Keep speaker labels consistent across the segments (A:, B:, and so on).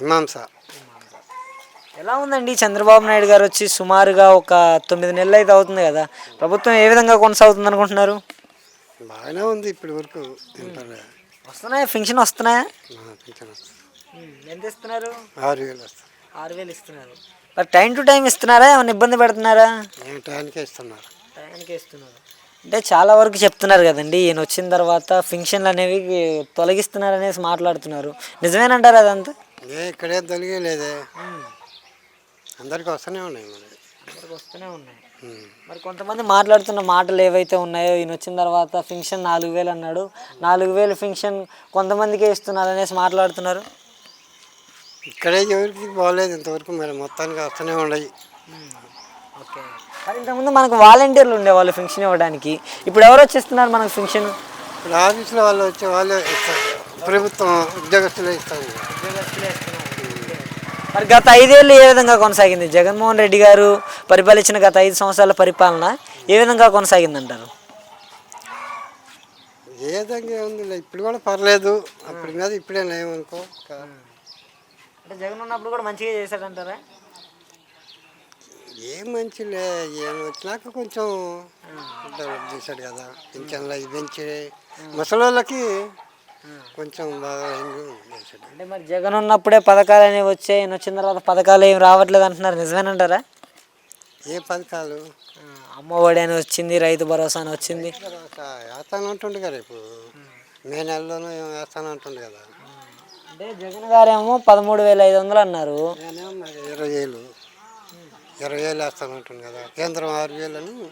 A: ఇమాంస
B: ఎలా ఉందండి? చంద్రబాబు నాయుడు గారు వచ్చి సుమారుగా ఒక తొమ్మిది నెలలు అయితే అవుతుంది కదా. ప్రభుత్వం ఏ విధంగా కొనసాగుతుంది అనుకుంటున్నారు?
A: బాగానే ఉంది ఇప్పటి వరకు.
B: వస్తున్నాయా? ఫంక్షన్ వస్తున్నాయా. ఎంత ఇస్తున్నారు?
A: ఆరు వేలు వస్తుంది.
B: ఆరు వేలు ఇస్తున్నారు. మరి టైం టు టైం ఇస్తున్నారా? ఏమైనా ఇబ్బంది పెడుతున్నారా?
A: నేను టైంకే ఇస్తున్నారు.
B: టైంకి ఇస్తున్నారు. అంటే చాలా వరకు చెప్తున్నారు కదండి ఈయన వచ్చిన తర్వాత ఫంక్షన్లు అనేవి తొలగిస్తున్నారు అనేసి మాట్లాడుతున్నారు. నిజమేనంటారు అదంతా?
A: ఏ ఇక్కడే తొలిగే లేదే. అందరికీ వస్తూనే ఉన్నాయి మరి.
B: అందరికి వస్తూనే ఉన్నాయి. మరి కొంతమంది మాట్లాడుతున్న మాటలు ఏవైతే ఉన్నాయో ఈయన వచ్చిన తర్వాత ఫంక్షన్ నాలుగు వేలు అన్నాడు. నాలుగు వేలు ఫంక్షన్ కొంతమందికే ఇస్తున్నారు అనేసి మాట్లాడుతున్నారు.
A: ఇక్కడే ఎవరికి బాగలేదు ఇంతవరకు మరి మొత్తానికి వస్తూనే ఉన్నాయి.
B: ఓకే. మరి ఇంతకుముందు మనకు వాలంటీర్లు ఉండేవాళ్ళు ఫంక్షన్ ఇవ్వడానికి. ఇప్పుడు ఎవరు వచ్చేస్తున్నారు మనకు ఫంక్షన్?
A: ఇప్పుడు ఆఫీసులో వాళ్ళు వచ్చే వాళ్ళే ఇస్తారు. ప్రభుత్వం ఉద్యోగస్తులే
B: మరి గత ఐదేళ్ళు ఏ విధంగా కొనసాగింది? జగన్మోహన్ రెడ్డి గారు పరిపాలించిన గత ఐదు సంవత్సరాల పరిపాలన ఏ విధంగా కొనసాగింది అంటారు
A: ఏ విధంగా ఉంది ఇప్పుడు కూడా పర్లేదు. అప్పటి మీద ఇప్పుడే లేవనుకో
B: అంటే జగన్ ఉన్నప్పుడు కూడా మంచిగా చేశాడంటారా?
A: ఏం మంచిలే ఏం వచ్చినాక కొంచెం చేశాడు కదా. పింఛన్లు పెంచి ముసలోళ్ళకి కొంచెం బాగా
B: అంటే మరి జగన్ ఉన్నప్పుడే పథకాలు అనేవి వచ్చాయి ఈయన వచ్చిన తర్వాత పథకాలు ఏమి రావట్లేదు అంటున్నారు నిజమేనంటారా?
A: ఏ పథకాలు?
B: అమ్మఒడి అని వచ్చింది రైతు భరోసా అని వచ్చింది.
A: వేస్తాను అంటుండు కదా ఇప్పుడు. మే నెలలోనూ వేస్తాను అంటుండు కదా.
B: అంటే జగన్ గారేమో పదమూడు వేల ఐదు వందలు అన్నారు.
A: నేనేమో మరి ఇరవై వేలు. ఇరవై వేలు వేస్తాను అంటుండు కదా. కేంద్రం ఆరు వేలని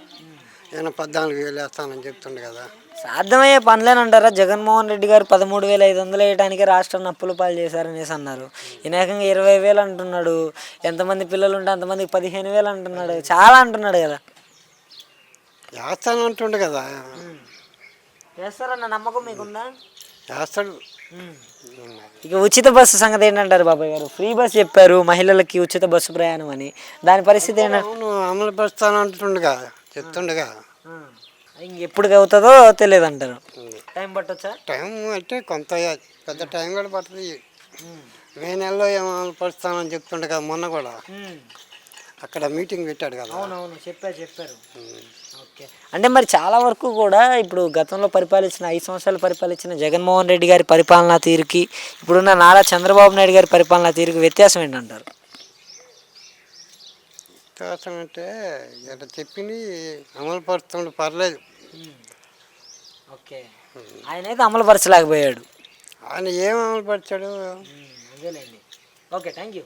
A: నేను పద్నాలుగు వేలు వేస్తానని చెప్తుండు కదా.
B: సాధ్యమయ్యే పనులేనంటారా జగన్మోహన్ రెడ్డి గారు పదమూడు వేల ఐదు వందలు వేయడానికి రాష్ట్రాన్ని అప్పుల పాలు చేశారనేసి అన్నారు. ఈయన ఏకంగా ఇరవై వేలు అంటున్నాడు. ఎంతమంది పిల్లలు ఉంటే అంతమందికి పదిహేను వేలు అంటున్నాడు. చాలా అంటున్నాడు కదా.
A: వేస్తాను అంటుండు కదా.
B: చేస్తారన్న నమ్మకం మీకుందా?
A: వేస్తాడు.
B: ఇక ఉచిత బస్సు సంగతి ఏంటంటారు బాబాయ్ గారు? ఫ్రీ బస్ చెప్పారు మహిళలకి ఉచిత బస్సు ప్రయాణం అని. దాని పరిస్థితి ఏంటంటే
A: అమలు పరుస్తాను అంటుండగా చెప్తుండగా.
B: ఎప్పుడు అవుతుందో తెలియదు అంటారు టైం పట్టొచ్చా?
A: టైం అంటే కొంత పెద్ద టైం కూడా పడుతుంది మే నెలలో ఏమో అమలు పరుస్తానని చెప్తుండగా మొన్న కూడా. అక్కడ మీటింగ్ పెట్టాడు కదా.
B: అవునవును చెప్పారు చెప్పారు. అంటే మరి చాలా వరకు కూడా ఇప్పుడు గతంలో పరిపాలించిన ఐదు సంవత్సరాలు పరిపాలించిన జగన్మోహన్ రెడ్డి గారి పరిపాలనా తీరుకి ఇప్పుడున్న నారా చంద్రబాబు నాయుడు గారి పరిపాలనా తీరుకి వ్యత్యాసం ఏంటంటారు?
A: వ్యత్యాసం అంటే ఇక్కడ చెప్పింది అమలు పరుస్తుండే పర్లేదు
B: ఓకే. ఆయన అయితే అమలు పరచలేకపోయాడు
A: ఆయన ఏం అమలు పరిచాడు
B: అదేలేండి. Okay thank you